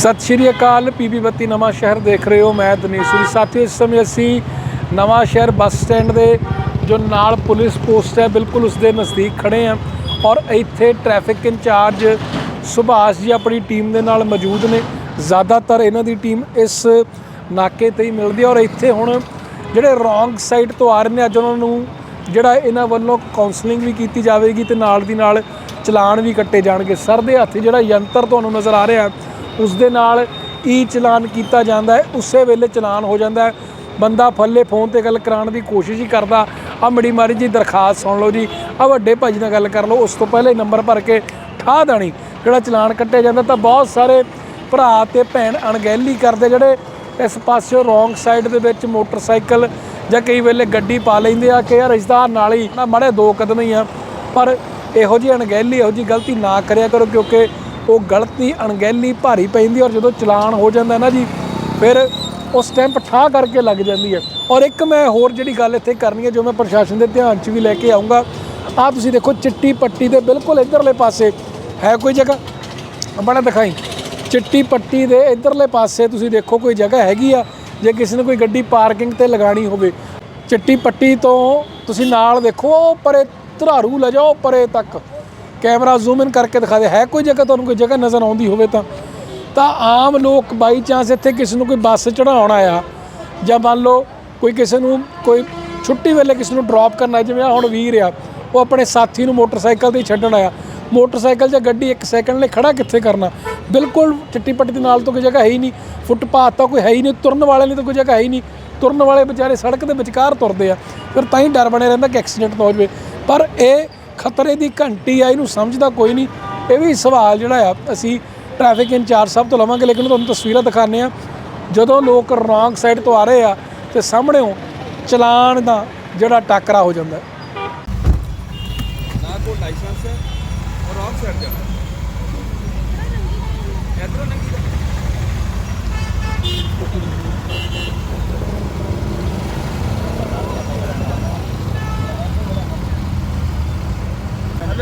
ਸਤਿ ਸ਼੍ਰੀ ਅਕਾਲ ਪੀਬੀ ਬੱਤੀ ਨਵਾਂ ਸ਼ਹਿਰ ਦੇਖ ਰਹੇ ਹੋ। ਮੈਂ ਦਨੀਸ਼ੂਰੀ ਸਾਥੀਓ, ਇਸ ਸਮੇਂ ਅਸੀਂ ਨਵਾਂ ਸ਼ਹਿਰ ਬੱਸ ਸਟੈਂਡ ਦੇ ਜੋ ਨਾਲ ਪੁਲਿਸ ਪੋਸਟ ਹੈ, ਬਿਲਕੁਲ ਉਸ ਦੇ ਨਜ਼ਦੀਕ ਖੜੇ ਹਾਂ ਔਰ ਇੱਥੇ ਟ੍ਰੈਫਿਕ ਇੰਚਾਰਜ ਸੁਭਾਸ਼ ਜੀ ਆਪਣੀ ਟੀਮ ਦੇ ਨਾਲ ਮੌਜੂਦ ਨੇ। ਜ਼ਿਆਦਾਤਰ ਇਹਨਾਂ ਦੀ ਟੀਮ ਇਸ ਨਾਕੇ ਤੇ ਹੀ ਮਿਲਦੀ ਹੈ ਔਰ ਇੱਥੇ ਹੁਣ ਜਿਹੜੇ ਰੋਂਗ ਸਾਈਡ ਤੋਂ ਆ ਰਹੇ ਨੇ, ਅੱਜ ਉਹਨਾਂ ਨੂੰ ਜਿਹੜਾ ਇਹਨਾਂ ਵੱਲੋਂ ਕਾਉਂਸਲਿੰਗ ਵੀ ਕੀਤੀ ਜਾਵੇਗੀ ਤੇ ਨਾਲ ਦੀ ਨਾਲ ਚਲਾਨ ਵੀ ਕੱਟੇ ਜਾਣਗੇ। ਸਰ ਦੇ ਹੱਥ ਜਿਹੜਾ ਯੰਤਰ ਤੁਹਾਨੂੰ ਨਜ਼ਰ ਆ ਰਿਹਾ ਉਸ ਦੇ ਨਾਲ ਈ ਚਲਾਨ ਕੀਤਾ ਜਾਂਦਾ ਹੈ। ਉਸੇ ਵੇਲੇ ਚਲਾਨ ਹੋ ਜਾਂਦਾ ਹੈ। ਬੰਦਾ ਫੱਲੇ ਫੋਨ ਤੇ ਗੱਲ ਕਰਾਉਣ ਦੀ ਕੋਸ਼ਿਸ਼ ਹੀ ਕਰਦਾ। ਆ ਮੜੀ ਮਾਰੀ ਜੀ ਦਰਖਾਸਤ ਸੁਣ ਲਓ ਜੀ। ਆ ਵੱਡੇ ਭਾਜੀ ਨਾਲ ਗੱਲ ਕਰ ਲਓ। ਉਸ ਤੋਂ ਪਹਿਲੇ ਨੰਬਰ ਭਰ ਕੇ ਠਾ ਦੇਣੀ। ਜਿਹੜਾ ਚਲਾਨ ਕੱਟਿਆ ਜਾਂਦਾ ਤਾਂ ਬਹੁਤ ਸਾਰੇ ਭਰਾ ਤੇ ਭੈਣ ਅਣਗਹਿਲੀ ਕਰਦੇ। ਜਿਹੜੇ ਇਸ ਪਾਸਿਓਂ ਰੋਂਗ ਸਾਈਡ ਦੇ ਵਿੱਚ ਮੋਟਰਸਾਈਕਲ ਜਾਂ ਕਈ ਵੇਲੇ ਗੱਡੀ ਪਾ ਲੈਂਦੇ ਆ। ਕਿ ਯਾਰ ਰਿਸ਼ਤਾ ਨਾਲ ਹੀ ਨਾ ਮਾੜੇ ਦੋ ਕਦਮ ਹੀ ਆ। ਪਰ ਇਹੋ ਜਿਹੀ ਅਣਗਹਿਲੀ, ਇਹੋ ਜਿਹੀ ਗਲਤੀ ਨਾ ਕਰਿਆ ਕਰੋ। ਕਿਉਂਕਿ ਉਹ ਗਲਤੀ ਅਣਗਹਿਲੀ ਭਾਰੀ ਪੈਂਦੀ ਔਰ ਜਦੋਂ ਚਲਾਨ ਹੋ ਜਾਂਦਾ ਨਾ ਜੀ, ਫਿਰ ਉਹ ਸਟੈਂਪ ਠਾ ਕਰਕੇ ਲੱਗ ਜਾਂਦੀ ਹੈ। ਔਰ ਇੱਕ ਮੈਂ ਹੋਰ ਜਿਹੜੀ ਗੱਲ ਇੱਥੇ ਕਰਨੀ ਹੈ, ਜੋ ਮੈਂ ਪ੍ਰਸ਼ਾਸਨ ਦੇ ਧਿਆਨ 'ਚ ਵੀ ਲੈ ਕੇ ਆਉਂਗਾ ਆ ਤੁਸੀਂ ਦੇਖੋ, ਚਿੱਟੀ ਪੱਟੀ ਦੇ ਬਿਲਕੁਲ ਇਧਰਲੇ ਪਾਸੇ ਹੈ ਕੋਈ ਜਗ੍ਹਾ? ਬੜਾ ਦਿਖਾਈ। ਚਿੱਟੀ ਪੱਟੀ ਦੇ ਇਧਰਲੇ ਪਾਸੇ ਤੁਸੀਂ ਦੇਖੋ, ਕੋਈ ਜਗ੍ਹਾ ਹੈਗੀ ਆ, ਜੇ ਕਿਸੇ ਨੇ ਕੋਈ ਗੱਡੀ ਪਾਰਕਿੰਗ ਤੇ ਲਗਾਣੀ ਹੋਵੇ। ਚਿੱਟੀ ਪੱਟੀ ਤੋਂ ਤੁਸੀਂ ਨਾਲ ਦੇਖੋ ਪਰੇ ਧਰਾਰੂ ਲੈ ਜਾਓ ਪਰੇ ਤੱਕ। ਕੈਮਰਾ ਜ਼ੂਮ ਇਨ ਕਰਕੇ ਦਿਖਾ ਦੇ ਹੈ ਕੋਈ ਜਗ੍ਹਾ ਤੁਹਾਨੂੰ ਕੋਈ ਜਗ੍ਹਾ ਨਜ਼ਰ ਆਉਂਦੀ ਹੋਵੇ ਤਾਂ? ਤਾਂ ਆਮ ਲੋਕ ਬਾਈ ਚਾਂਸ ਇੱਥੇ ਕਿਸੇ ਨੂੰ ਕੋਈ ਬੱਸ ਚੜਾਉਣ ਆਇਆ ਜਾਂ ਮੰਨ ਲਓ ਕੋਈ ਕਿਸੇ ਨੂੰ ਕੋਈ ਛੁੱਟੀ ਵੇਲੇ ਕਿਸੇ ਨੂੰ ਡ੍ਰੌਪ ਕਰਨਾ ਜਿਵੇਂ ਹੁਣ ਵੀਰ ਆ, ਉਹ ਆਪਣੇ ਸਾਥੀ ਨੂੰ ਮੋਟਰਸਾਈਕਲ ਤੇ ਹੀ ਛੱਡਣ ਆਇਆ। ਮੋਟਰਸਾਈਕਲ ਜਾਂ ਗੱਡੀ ਇੱਕ ਸੈਕਿੰਡ ਲਈ ਖੜਾ ਕਿੱਥੇ ਕਰਨਾ? ਬਿਲਕੁਲ ਚਿੱਟੀ ਪੱਟੀ ਦੇ ਨਾਲ ਤੋਂ ਕੋਈ ਜਗ੍ਹਾ ਹੈ ਹੀ ਨਹੀਂ। ਫੁੱਟਪਾਥ ਤਾਂ ਕੋਈ ਹੈ ਹੀ ਨਹੀਂ, ਤੁਰਨ ਵਾਲੇ ਲਈ ਤਾਂ ਕੋਈ ਜਗ੍ਹਾ ਹੈ ਹੀ ਨਹੀਂ। ਤੁਰਨ ਵਾਲੇ ਵਿਚਾਰੇ ਸੜਕ ਦੇ ਵਿਚਕਾਰ ਤੁਰਦੇ ਆ। ਫਿਰ ਤਾਂ ਹੀ ਡਰ ਬਣਿਆ ਰਹਿੰਦਾ ਕਿ ਐਕਸੀਡੈਂਟ ਨਾ ਹੋ ਜਾਵੇ। ਪਰ ਇਹ ਖਤਰੇ ਦੀ ਘੰਟੀ ਆ, ਇਹਨੂੰ ਸਮਝਦਾ ਕੋਈ ਨਹੀਂ। ਇਹ ਵੀ ਸਵਾਲ ਜਿਹੜਾ ਆ, ਅਸੀਂ ਟ੍ਰੈਫਿਕ ਇੰਚਾਰਜ ਸਾਹਿਬ ਤੋਂ ਲਵਾਂਗੇ, ਲੇਕਿਨ ਤੁਹਾਨੂੰ ਤਸਵੀਰਾਂ ਦਿਖਾਉਂਦੇ ਆ ਜਦੋਂ ਲੋਕ ਰੋਂਗ ਸਾਈਡ ਤੋਂ ਆ ਰਹੇ ਆ, ਤੇ ਸਾਹਮਣੇੋਂ ਚਲਾਨ ਦਾ ਜਿਹੜਾ ਟਾਕਰਾ ਹੋ ਜਾਂਦਾ। ਨਾ ਕੋ ਲਾਇਸੈਂਸ ਹੈ ਔਰ ਰੌਂਗ ਸਾਈਡ ਜਾਣਾ।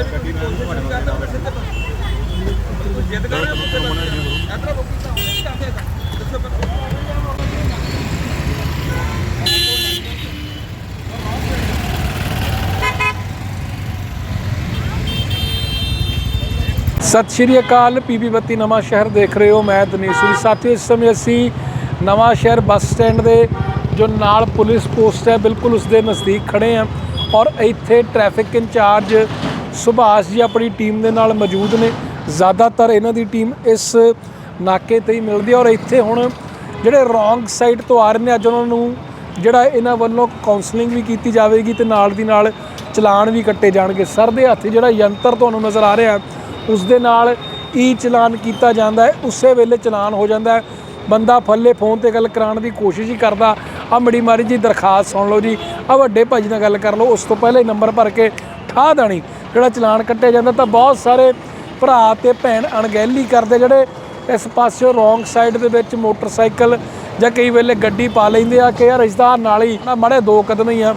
ਕਰਦਾ ਸਿੱਧੇ ਜਿੱਦ ਮੁੱਕੇ ਤਾਂ ਦੱਸੋ ਸਤਿ ਸ਼੍ਰੀ ਅਕਾਲ ਪੀਬੀ ਬੱਤੀ ਨਵਾਂ ਸ਼ਹਿਰ ਦੇਖ ਰਹੇ ਹੋ। ਮੈਂ ਦਨੀਸ਼ੂਰੀ ਸਾਥੀਓ ਇਸ ਸਮੇਂ ਅਸੀਂ ਨਵਾਂ ਸ਼ਹਿਰ ਬੱਸ ਸਟੈਂਡ ਦੇ ਜੋ ਨਾਲ ਪੁਲਿਸ ਪੋਸਟ ਹੈ ਬਿਲਕੁਲ ਉਸ ਦੇ ਨਜ਼ਦੀਕ ਖੜੇ ਹਾਂ ਔਰ ਇੱਥੇ ਟ੍ਰੈਫਿਕ ਇੰਚਾਰਜ ਸੁਭਾਸ਼ ਜੀ ਆਪਣੀ ਟੀਮ ਦੇ ਨਾਲ ਮੌਜੂਦ ਨੇ। ਜ਼ਿਆਦਾਤਰ ਇਹਨਾਂ ਦੀ ਟੀਮ ਇਸ ਨਾਕੇ ਤੇ ਹੀ ਮਿਲਦੀ ਹੈ ਔਰ ਇੱਥੇ ਹੁਣ ਜਿਹੜੇ ਰੋਂਗ ਸਾਈਡ ਤੋਂ ਆ ਰਹੇ ਨੇ, ਅੱਜ ਉਹਨਾਂ ਨੂੰ ਜਿਹੜਾ ਇਹਨਾਂ ਵੱਲੋਂ ਕਾਉਂਸਲਿੰਗ ਵੀ ਕੀਤੀ ਜਾਵੇਗੀ ਤੇ ਨਾਲ ਦੀ ਨਾਲ ਚਲਾਨ ਵੀ ਕੱਟੇ ਜਾਣਗੇ। ਸਰ ਦੇ ਹੱਥ ਜਿਹੜਾ ਯੰਤਰ ਤੁਹਾਨੂੰ ਨਜ਼ਰ ਆ ਰਿਹਾ, ਉਸ ਦੇ ਨਾਲ ਈ ਚਲਾਨ ਕੀਤਾ ਜਾਂਦਾ ਹੈ। ਉਸੇ ਵੇਲੇ ਚਲਾਨ ਹੋ ਜਾਂਦਾ ਹੈ। ਬੰਦਾ ਫੱਲੇ ਫੋਨ ਤੇ ਗੱਲ ਕਰਾਉਣ ਦੀ ਕੋਸ਼ਿਸ਼ ਹੀ ਕਰਦਾ। ਆ ਮੜੀ ਮਾਰੀ ਜੀ ਦਰਖਾਸਤ ਸੁਣ ਲਓ ਜੀ। ਆ ਵੱਡੇ ਭਾਜੀ ਨਾਲ ਗੱਲ ਕਰ ਲਓ। ਉਸ ਤੋਂ ਪਹਿਲੇ ਨੰਬਰ ਭਰ ਕੇ ਠਾ ਦੇਣੀ। ਜਿਹੜਾ ਚਲਾਨ ਕੱਟਿਆ ਜਾਂਦਾ ਤਾਂ ਬਹੁਤ ਸਾਰੇ ਭਰਾ ਤੇ ਭੈਣ ਅਣਗਹਿਲੀ ਕਰਦੇ ਜਿਹੜੇ ਇਸ ਪਾਸਿਓਂ ਰੋਂਗ ਸਾਈਡ ਦੇ ਵਿੱਚ ਮੋਟਰਸਾਈਕਲ ਜਾਂ ਕਈ ਵੇਲੇ ਗੱਡੀ ਪਾ ਲੈਂਦੇ ਆ ਕਿ ਯਾਰ ਰਿਸ਼ਤੇਦਾਰ ਨਾਲ ਹੀ ਨਾ ਮਾੜੇ ਦੋ ਕਦਮ ਹੀ ਆ।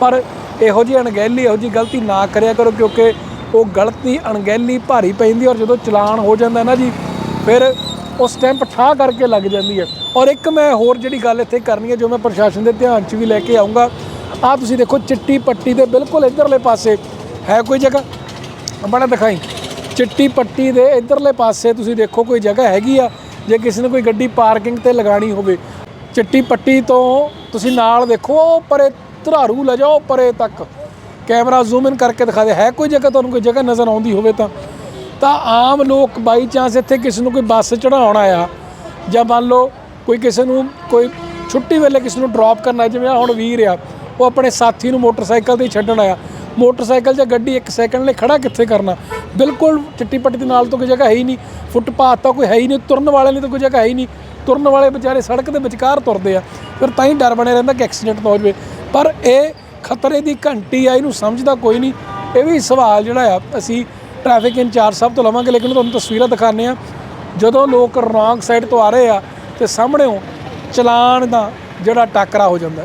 ਪਰ ਇਹੋ ਜਿਹੀ ਅਣਗਹਿਲੀ, ਇਹੋ ਜਿਹੀ ਗਲਤੀ ਨਾ ਕਰਿਆ ਕਰੋ ਕਿਉਂਕਿ ਉਹ ਗਲਤੀ ਅਣਗਹਿਲੀ ਭਾਰੀ ਪੈਂਦੀ ਔਰ ਜਦੋਂ ਚਲਾਨ ਹੋ ਜਾਂਦਾ ਨਾ ਜੀ, ਫਿਰ ਉਹ ਸਟੈਂਪ ਠਾ ਕਰਕੇ ਲੱਗ ਜਾਂਦੀ ਹੈ। ਔਰ ਇੱਕ ਮੈਂ ਹੋਰ ਜਿਹੜੀ ਗੱਲ ਇੱਥੇ ਕਰਨੀ ਹੈ ਜੋ ਮੈਂ ਪ੍ਰਸ਼ਾਸਨ ਦੇ ਧਿਆਨ 'ਚ ਵੀ ਲੈ ਕੇ ਆਉਂਗਾ ਆ ਤੁਸੀਂ ਦੇਖੋ ਚਿੱਟੀ ਪੱਟੀ ਦੇ ਬਿਲਕੁਲ ਇਧਰਲੇ ਪਾਸੇ ਹੈ ਕੋਈ ਜਗ੍ਹਾ? ਬੜਾ ਦਿਖਾਈ। ਚਿੱਟੀ ਪੱਟੀ ਦੇ ਇਧਰਲੇ ਪਾਸੇ ਤੁਸੀਂ ਦੇਖੋ ਕੋਈ ਜਗ੍ਹਾ ਹੈਗੀ ਆ, ਜੇ ਕਿਸੇ ਨੇ ਕੋਈ ਗੱਡੀ ਪਾਰਕਿੰਗ ਤੇ ਲਗਾਣੀ ਹੋਵੇ। ਚਿੱਟੀ ਪੱਟੀ ਤੋਂ ਤੁਸੀਂ ਨਾਲ ਦੇਖੋ, ਉਹ ਪਰੇ ਧਰਾਰੂ ਲੈ ਜਾਓ, ਪਰੇ ਤੱਕ। ਕੈਮਰਾ ਜ਼ੂਮ ਇਨ ਕਰਕੇ ਦਿਖਾ ਦੇ, ਹੈ ਕੋਈ ਜਗ੍ਹਾ? ਤੁਹਾਨੂੰ ਕੋਈ ਜਗ੍ਹਾ ਨਜ਼ਰ ਆਉਂਦੀ ਹੋਵੇ ਤਾਂ। ਤਾਂ ਆਮ ਲੋਕ ਬਾਈ ਚਾਂਸ ਇੱਥੇ ਕਿਸੇ ਨੂੰ ਕੋਈ ਬੱਸ ਚੜਾਉਣ ਆਇਆ, ਜਾਂ ਮੰਨ ਲਓ ਕੋਈ ਕਿਸੇ ਨੂੰ ਕੋਈ ਛੁੱਟੀ ਵੇਲੇ ਕਿਸੇ ਨੂੰ ਡ੍ਰੌਪ ਕਰਨਾ, ਜਿਵੇਂ ਹੁਣ ਵੀਰ ਆ, ਉਹ ਆਪਣੇ ਸਾਥੀ ਨੂੰ ਮੋਟਰਸਾਈਕਲ ਤੇ ਹੀ ਛੱਡਣ ਆਇਆ। ਮੋਟਰਸਾਈਕਲ ਜਾਂ ਗੱਡੀ ਇੱਕ ਸੈਕਿੰਡ ਲਈ ਖੜਾ ਕਿੱਥੇ ਕਰਨਾ? ਬਿਲਕੁਲ ਚਿੱਟੀ ਪੱਟੀ ਦੇ ਨਾਲ ਤੋਂ ਕੋਈ ਜਗ੍ਹਾ ਹੈ ਹੀ ਨਹੀਂ। ਫੁੱਟਪਾਥ ਤਾਂ ਕੋਈ ਹੈ ਹੀ ਨਹੀਂ, ਤੁਰਨ ਵਾਲੇ ਲਈ ਤਾਂ ਕੋਈ ਜਗ੍ਹਾ ਹੈ ਹੀ ਨਹੀਂ। ਤੁਰਨ ਵਾਲੇ ਵਿਚਾਰੇ ਸੜਕ ਦੇ ਵਿਚਕਾਰ ਤੁਰਦੇ ਆ। ਫਿਰ ਤਾਂ ਹੀ ਡਰ ਬਣਿਆ ਰਹਿੰਦਾ ਕਿ ਐਕਸੀਡੈਂਟ ਨਾ ਹੋ ਜਾਵੇ। ਪਰ ਇਹ ਖਤਰੇ ਦੀ ਘੰਟੀ ਆ ਇਹਨੂੰ ਸਮਝਦਾ ਕੋਈ ਨਹੀਂ। ਇਹ ਵੀ ਸਵਾਲ ਜਿਹੜਾ ਆ, ਅਸੀਂ ਟ੍ਰੈਫਿਕ ਇੰਚਾਰਜ ਸਾਹਿਬ ਤੋਂ ਲਵਾਂਗੇ, ਲੇਕਿਨ ਤੁਹਾਨੂੰ ਤਸਵੀਰਾਂ ਦਿਖਾਉਂਦੇ ਆ ਜਦੋਂ ਲੋਕ ਰੋਂਗ ਸਾਈਡ ਤੋਂ ਆ ਰਹੇ ਆ, ਤੇ ਸਾਹਮਣੇੋਂ ਚਲਾਨ ਦਾ ਜਿਹੜਾ ਟਾਕਰਾ ਹੋ ਜਾਂਦਾ।